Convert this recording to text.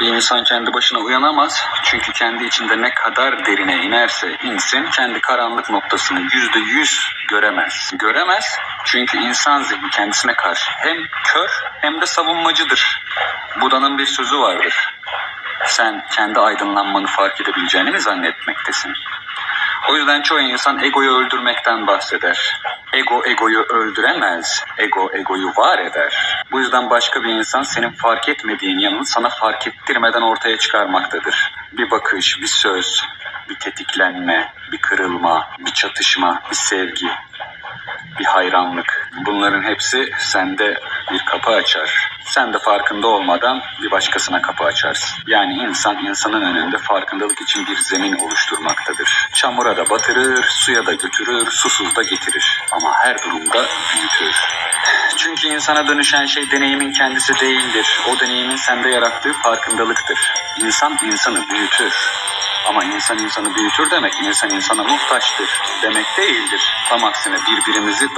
Bir insan kendi başına uyanamaz. Çünkü kendi içinde ne kadar derine inerse insin kendi karanlık noktasını yüzde yüz göremez. Göremez çünkü insan zihni kendisine karşı hem kör hem de savunmacıdır. Buda'nın bir sözü vardır. Sen kendi aydınlanmanı fark edebileceğini mi zannetmektesin? O yüzden çoğu insan egoyu öldürmekten bahseder. Ego egoyu öldüremez. Ego egoyu var eder. Bu yüzden başka bir insan senin fark etmediğin yanını sana fark ettirmeden ortaya çıkarmaktadır. Bir bakış, bir söz, bir tetiklenme, bir kırılma, bir çatışma, bir sevgi, bir hayranlık. Bunların hepsi sende bir kapı açar. Sen de farkında olmadan bir başkasına kapı açarsın. Yani insan insanın önünde farkındalık için bir zemin oluşturmaktadır. Çamura da batırır, suya da götürür, susuz da getirir. Ama her durumda büyütür. Çünkü insana dönüşen şey deneyimin kendisi değildir. O deneyimin sende yarattığı farkındalıktır. İnsan insanı büyütür. Ama insan insanı büyütür demek insan insana muhtaçtır demek değildir. Tam aksine birbirimizi